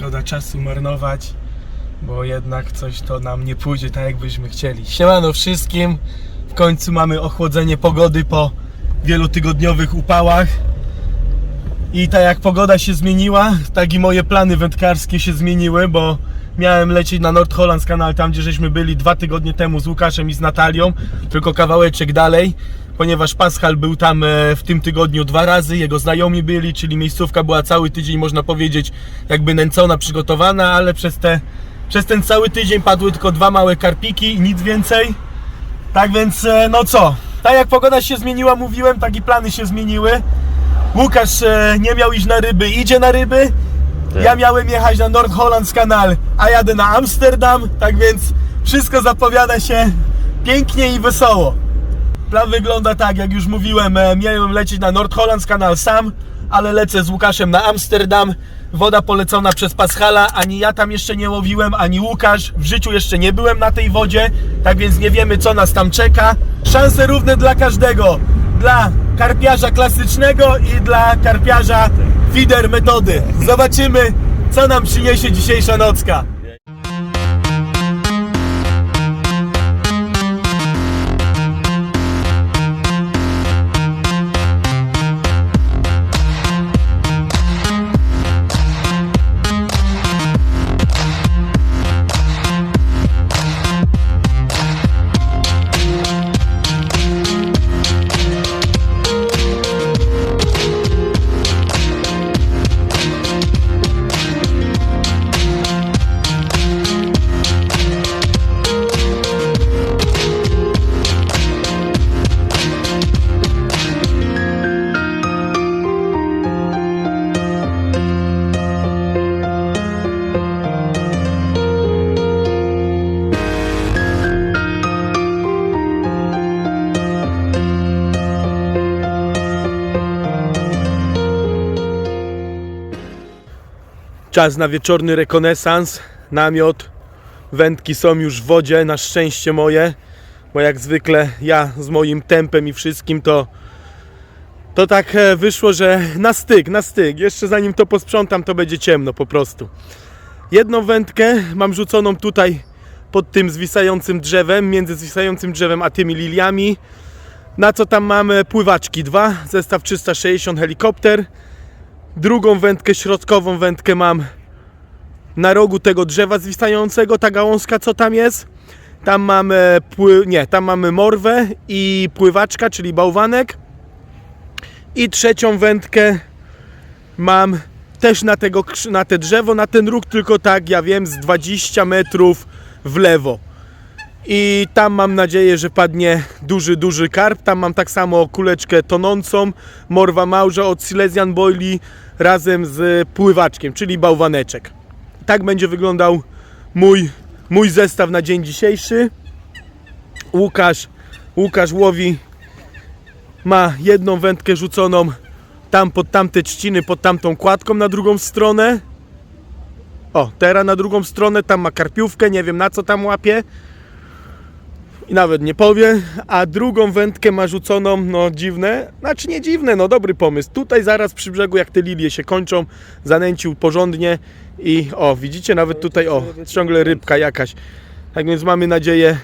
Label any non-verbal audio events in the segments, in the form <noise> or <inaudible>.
szkoda czasu marnować, bo jednak coś to nam nie pójdzie tak, jakbyśmy chcieli. Siemano wszystkim, w końcu mamy ochłodzenie pogody po wielotygodniowych upałach. I tak jak pogoda się zmieniła, tak i moje plany wędkarskie się zmieniły, bo miałem lecieć na Nordhollands Kanal, tam gdzie żeśmy byli dwa tygodnie temu z Łukaszem i z Natalią, tylko kawałeczek dalej, ponieważ Paschal był tam e, w tym tygodniu dwa razy, jego znajomi byli, czyli miejscówka była cały tydzień, można powiedzieć, jakby nęcona, przygotowana, ale przez, te, przez ten cały tydzień padły tylko dwa małe karpiki i nic więcej. Tak więc, e, no co, tak jak pogoda się zmieniła, mówiłem, tak i plany się zmieniły. Łukasz e, nie miał iść na ryby, idzie na ryby. Tak. Ja miałem jechać na Nordhollands Kanal, a jadę na Amsterdam, tak więc wszystko zapowiada się pięknie i wesoło. Plan wygląda tak, jak już mówiłem, e, miałem lecieć na Nordhollands Kanal sam, ale lecę z Łukaszem na Amsterdam. Woda polecona przez Paschala, ani ja tam jeszcze nie łowiłem, ani Łukasz. W życiu jeszcze nie byłem na tej wodzie, tak więc nie wiemy co nas tam czeka. Szanse równe dla każdego. Dla karpiarza klasycznego i dla karpiarza feeder metody. Zobaczymy, co nam przyniesie dzisiejsza nocka. Czas na wieczorny rekonesans, namiot, wędki są już w wodzie, na szczęście moje, bo jak zwykle ja z moim tempem i wszystkim to to tak e, wyszło, że na styk, na styk, jeszcze zanim to posprzątam to będzie ciemno po prostu. Jedną wędkę mam rzuconą tutaj pod tym zwisającym drzewem, między zwisającym drzewem a tymi liliami. Na co tam mamy pływaczki dwa, zestaw 360 helikopter, Drugą wędkę, środkową wędkę mam na rogu tego drzewa zwisającego, ta gałązka co tam jest. Tam mamy, pły... nie, tam mamy morwę i pływaczka, czyli bałwanek. I trzecią wędkę mam też na, tego, na te drzewo, na ten róg, tylko tak, ja wiem, z 20 metrów w lewo. I tam mam nadzieję, że padnie duży, duży karp. Tam mam tak samo kuleczkę tonącą, morwa małża od Silesian Boili razem z pływaczkiem, czyli bałwaneczek. Tak będzie wyglądał mój, mój zestaw na dzień dzisiejszy. Łukasz, Łukasz łowi, ma jedną wędkę rzuconą tam pod tamte trzciny, pod tamtą kładką na drugą stronę. O, teraz na drugą stronę, tam ma karpiówkę, nie wiem na co tam łapie i nawet nie powie, a drugą wędkę ma rzuconą, no dziwne, znaczy nie dziwne, no dobry pomysł. Tutaj zaraz przy brzegu, jak te lilie się kończą, zanęcił porządnie i o, widzicie, nawet tutaj, o, ciągle rybka jakaś. Tak więc mamy nadzieję,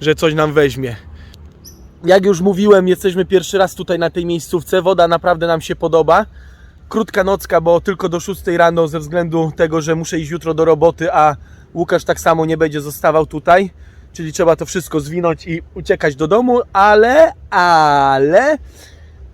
że coś nam weźmie. Jak już mówiłem, jesteśmy pierwszy raz tutaj na tej miejscówce, woda naprawdę nam się podoba. Krótka nocka, bo tylko do 6 rano ze względu tego, że muszę iść jutro do roboty, a Łukasz tak samo nie będzie zostawał tutaj czyli trzeba to wszystko zwinąć i uciekać do domu, ale, ale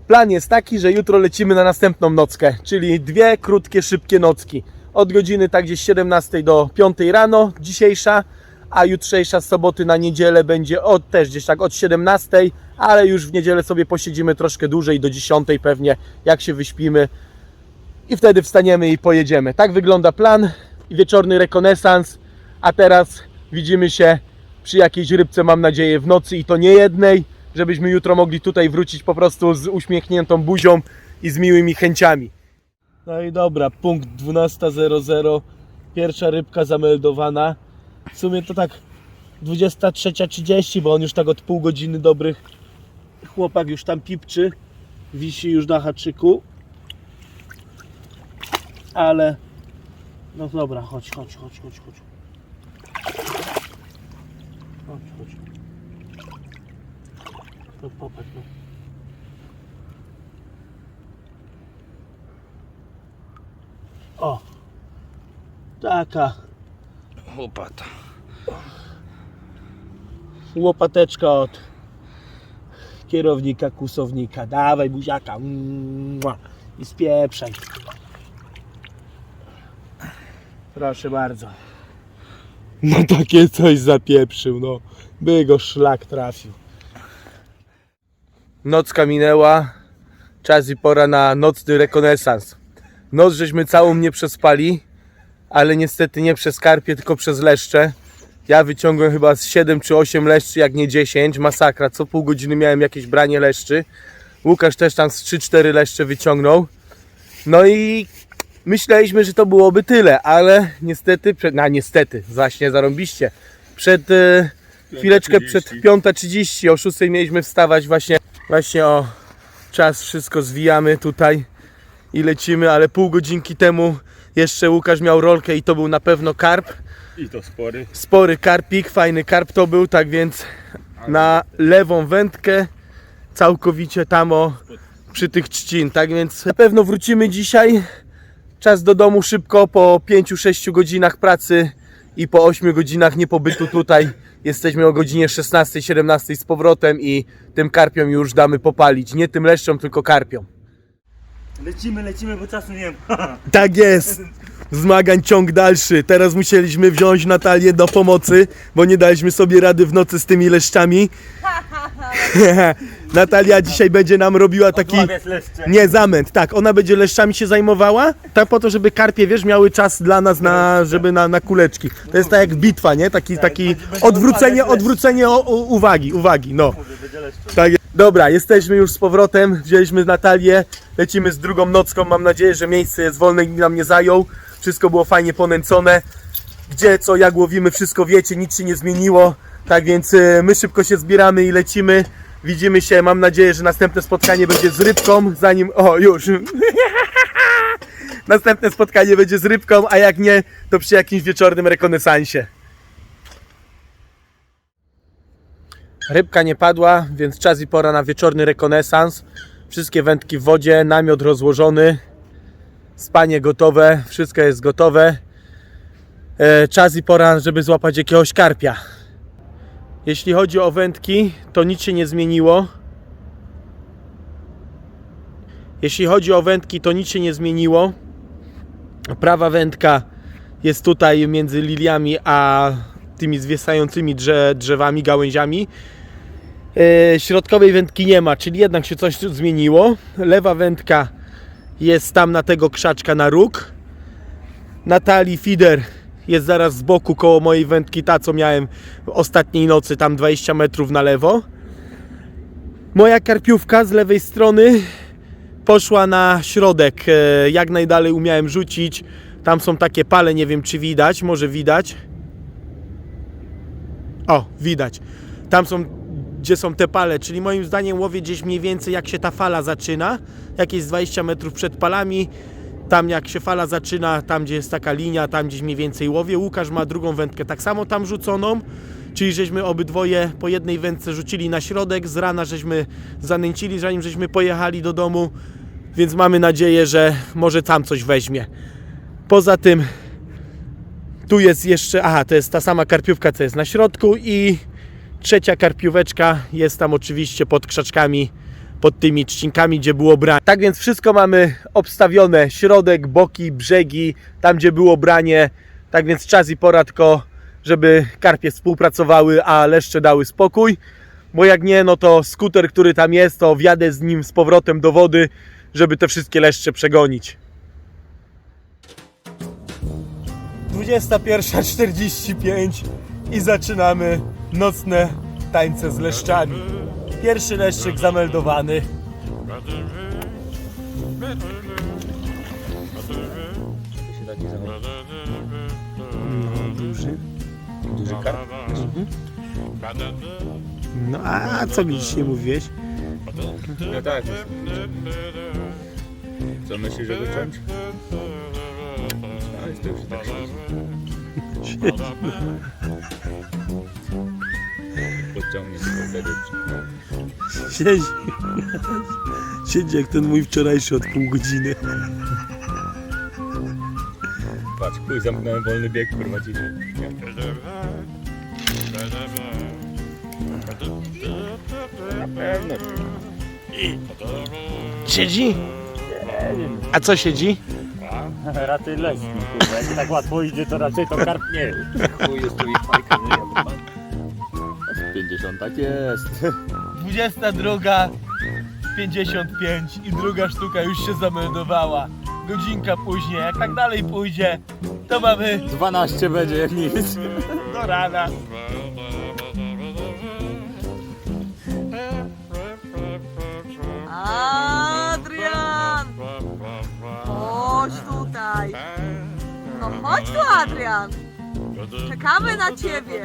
plan jest taki, że jutro lecimy na następną nockę, czyli dwie krótkie, szybkie nocki. Od godziny tak gdzieś 17 do 5 rano dzisiejsza, a jutrzejsza z soboty na niedzielę będzie od też gdzieś tak od 17, ale już w niedzielę sobie posiedzimy troszkę dłużej do 10 pewnie, jak się wyśpimy i wtedy wstaniemy i pojedziemy. Tak wygląda plan wieczorny rekonesans, a teraz widzimy się przy jakiejś rybce, mam nadzieję, w nocy i to nie jednej, żebyśmy jutro mogli tutaj wrócić po prostu z uśmiechniętą buzią i z miłymi chęciami. No i dobra, punkt 12.00, pierwsza rybka zameldowana. W sumie to tak 23.30, bo on już tak od pół godziny dobrych chłopak już tam pipczy, wisi już na haczyku, ale No dobra, chodź, chodź, chodź, chodź, chodź. Chodź, chodź. No popatrz, no. O! Taka Łopata. łopateczka od kierownika, kusownika. Dawaj buziaka. Mua. I spieprzaj. Proszę bardzo. No takie coś zapieprzył, no. By go szlak trafił. Nocka minęła. Czas i pora na nocny rekonesans. Noc żeśmy całą nie przespali, ale niestety nie przez karpie, tylko przez leszcze. Ja wyciągłem chyba z 7 czy 8 leszczy, jak nie 10. Masakra. Co pół godziny miałem jakieś branie leszczy. Łukasz też tam z 3-4 leszcze wyciągnął. No i myśleliśmy, że to byłoby tyle, ale niestety, przed, no niestety, właśnie zarąbiście. Przed e, chwileczkę przed 5.30 o 6 mieliśmy wstawać właśnie, właśnie o czas wszystko zwijamy tutaj i lecimy, ale pół godzinki temu jeszcze Łukasz miał rolkę i to był na pewno karp. I to spory. Spory karpik, fajny karp to był, tak więc na lewą wędkę całkowicie tam o przy tych trzcin, tak więc na pewno wrócimy dzisiaj. Czas do domu szybko po 5-6 godzinach pracy i po 8 godzinach niepobytu tutaj. Jesteśmy o godzinie 16-17 z powrotem i tym karpiom już damy popalić. Nie tym leszczom, tylko karpiom. Lecimy, lecimy, bo czasu nie ma. <laughs> Tak jest. Zmagań ciąg dalszy. Teraz musieliśmy wziąć Natalię do pomocy, bo nie daliśmy sobie rady w nocy z tymi leszczami. <laughs> Natalia dzisiaj będzie nam robiła taki. Nie, zamęt, tak. Ona będzie leszczami się zajmowała, tak po to, żeby karpie, wiesz, miały czas dla nas na, żeby na, na kuleczki. To jest tak jak bitwa, nie? Taki, taki odwrócenie, odwrócenie o, uwagi, uwagi, no. Tak, jest. dobra, jesteśmy już z powrotem, wzięliśmy Natalię, lecimy z drugą nocką, mam nadzieję, że miejsce jest wolne i nam nie zajął. Wszystko było fajnie ponęcone. Gdzie, co, jak łowimy, wszystko wiecie, nic się nie zmieniło. Tak więc y, my szybko się zbieramy i lecimy. Widzimy się, mam nadzieję, że następne spotkanie będzie z rybką, zanim... O, już! <laughs> Następne spotkanie będzie z rybką, a jak nie, to przy jakimś wieczornym rekonesansie. Rybka nie padła, więc czas i pora na wieczorny rekonesans. Wszystkie wędki w wodzie, namiot rozłożony, spanie gotowe, wszystko jest gotowe. E, czas i pora, żeby złapać jakiegoś karpia. Jeśli chodzi o wędki, to nic się nie zmieniło. Jeśli chodzi o wędki, to nic się nie zmieniło. Prawa wędka jest tutaj między liliami a tymi zwiesającymi drze, drzewami, gałęziami. E, środkowej wędki nie ma, czyli jednak się coś zmieniło. Lewa wędka jest tam na tego krzaczka na róg. Natalii feeder jest zaraz z boku koło mojej wędki, ta co miałem ostatniej nocy, tam 20 metrów na lewo. Moja karpiówka z lewej strony poszła na środek, e, jak najdalej umiałem rzucić. Tam są takie pale, nie wiem czy widać, może widać. O, widać. Tam są, gdzie są te pale, czyli moim zdaniem łowię gdzieś mniej więcej jak się ta fala zaczyna, jakieś 20 metrów przed palami. Tam jak się fala zaczyna, tam gdzie jest taka linia, tam gdzieś mniej więcej łowię. Łukasz ma drugą wędkę tak samo tam rzuconą, czyli żeśmy obydwoje po jednej wędce rzucili na środek, z rana żeśmy zanęcili, zanim żeśmy pojechali do domu, więc mamy nadzieję, że może tam coś weźmie. Poza tym tu jest jeszcze, aha, to jest ta sama karpiówka, co jest na środku i trzecia karpióweczka jest tam oczywiście pod krzaczkami, pod tymi trzcinkami, gdzie było branie. Tak więc wszystko mamy obstawione, środek, boki, brzegi, tam gdzie było branie. Tak więc czas i pora tylko, żeby karpie współpracowały, a leszcze dały spokój. Bo jak nie, no to skuter, który tam jest, to wjadę z nim z powrotem do wody, żeby te wszystkie leszcze przegonić. 21.45 i zaczynamy nocne tańce z leszczami. Pierwszy leszczyk zameldowany. Duży. Duży karp? No a co mi dzisiaj mówiłeś? No tak. Co myślisz, żeby ciąć? No, jest to już tak <laughs> Podciągnie się wtedy. Siedzi. Siedzi jak ten mój wczorajszy od pół godziny. Patrz, chuj, zamknąłem wolny bieg, kurwa ciszy. Na pewno. Siedzi? A co siedzi? Raczej leśny, kurwa. Jak tak łatwo idzie, to raczej to karp nie. Chuj, jest tu i fajka, ja 50 tak jest. 22, 55 i druga sztuka już się zameldowała. Godzinka później, jak tak dalej pójdzie, to mamy 12 będzie jak nic. do rana. Adrian! Chodź tutaj. No chodź tu, Adrian. Czekamy na ciebie.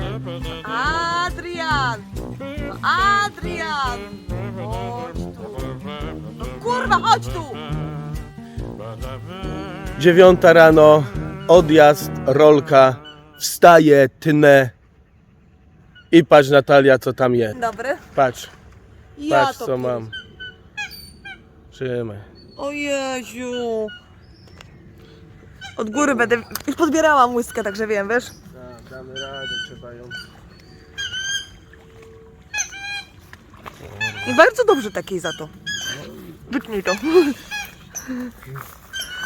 Adrian! No Adrian! Chodź tu. No kurwa, chodź tu! Dziewiąta rano, odjazd, rolka, wstaję, tnę i patrz Natalia co tam jest. Dobry. Patrz, Ja patrz to co mam. Trzymaj. O Jeziu. Od góry będę... Już podbierałam łyskę, także wiem, wiesz? Tak, damy radę, trzeba ją... I bardzo dobrze takiej za to. Wytnij to.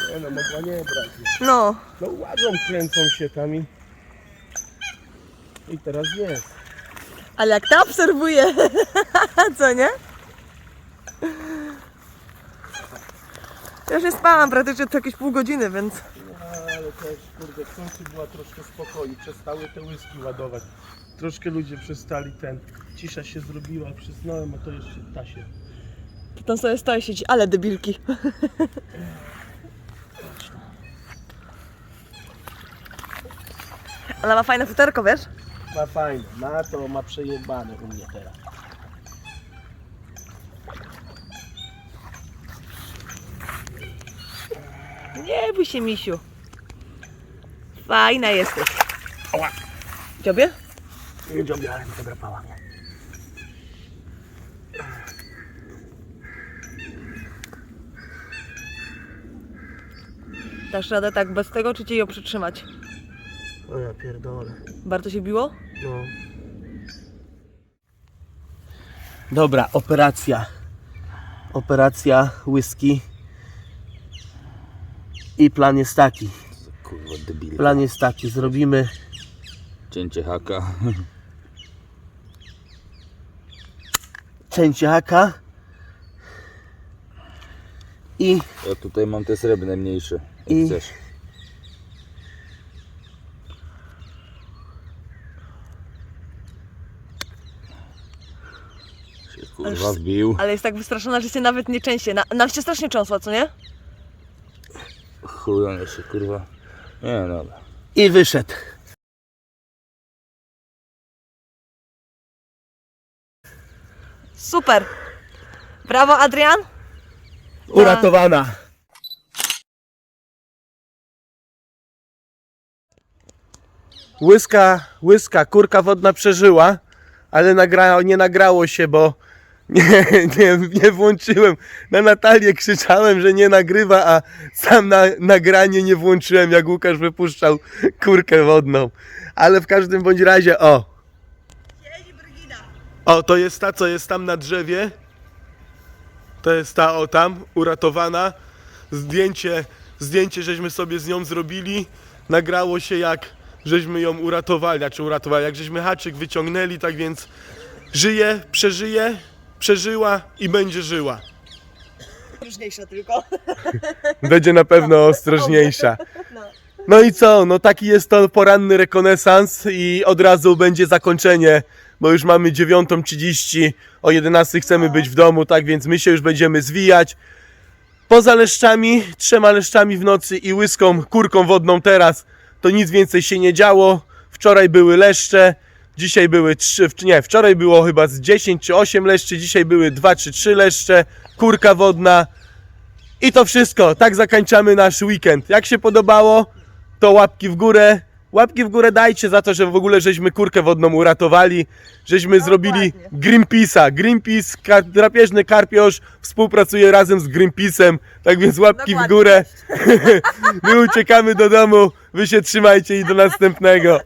Nie no, mogła nie brać. No. No łażą, kręcą się tam i... I teraz jest. Ale jak ta obserwuje, <laughs> co nie? Ja już nie spałam praktycznie to jakieś pół godziny, więc Ale też, kurde, w końcu była troszkę spokoju, przestały te łyski ładować. Troszkę ludzie przestali ten, cisza się zrobiła, przysnąłem, a to jeszcze ta się. tam sobie stoi siedzi, ale debilki. <laughs> Ale ma fajne futerko, wiesz? Ma fajne, ma to, ma przejebane u mnie teraz. Nie bój się, misiu. Fajna jesteś. Dziobie? Nie dziobia, mi to drapała mnie. Dasz radę tak bez tego, czy cię ją przytrzymać? O ja pierdolę. Bardzo się biło? No. Dobra, operacja. Operacja whisky. I plan jest taki. Kurwa, debil. Plan jest taki, zrobimy Cięcie haka. cięcie haka. I Ja tutaj mam te srebrne mniejsze. Jak I- chcesz. Się kurwa wbił. Ale jest tak wystraszona, że się nawet nie częście. Na, nam się strasznie cząsła, co nie? Chuj on jeszcze kurwa. Nie no dobra. i wyszedł. Super. Brawo, Adrian. Uratowana. Łyska, łyska, kurka wodna przeżyła, ale nagra, nie nagrało się, bo nie, nie, nie włączyłem. Na Natalię krzyczałem, że nie nagrywa, a sam na, nagranie nie włączyłem, jak Łukasz wypuszczał kurkę wodną. Ale w każdym bądź razie, o. O, to jest ta, co jest tam na drzewie. To jest ta o tam, uratowana. Zdjęcie, zdjęcie żeśmy sobie z nią zrobili. Nagrało się jak żeśmy ją uratowali, znaczy uratowali, jak żeśmy haczyk wyciągnęli, tak więc żyje, przeżyje, przeżyła i będzie żyła. Różniejsza tylko. <laughs> Będzie na pewno ostrożniejsza. No i co? No taki jest to poranny rekonesans i od razu będzie zakończenie, bo już mamy 9.30, o 11 chcemy być w domu, tak więc my się już będziemy zwijać. Poza leszczami, trzema leszczami w nocy i łyską kurką wodną teraz, to nic więcej się nie działo. Wczoraj były leszcze, dzisiaj były trzy, nie, wczoraj było chyba z 10 czy 8 leszczy, dzisiaj były 2 czy 3 leszcze, kurka wodna, i to wszystko. Tak zakończamy nasz weekend. Jak się podobało, to łapki w górę. Łapki w górę dajcie za to, że w ogóle żeśmy kurkę wodną uratowali, żeśmy zrobili Greenpeace'a. Greenpeace, kar- drapieżny karpiosz współpracuje razem z Greenpeace'em, tak więc łapki w górę. <laughs> My uciekamy do domu, wy się trzymajcie i do następnego.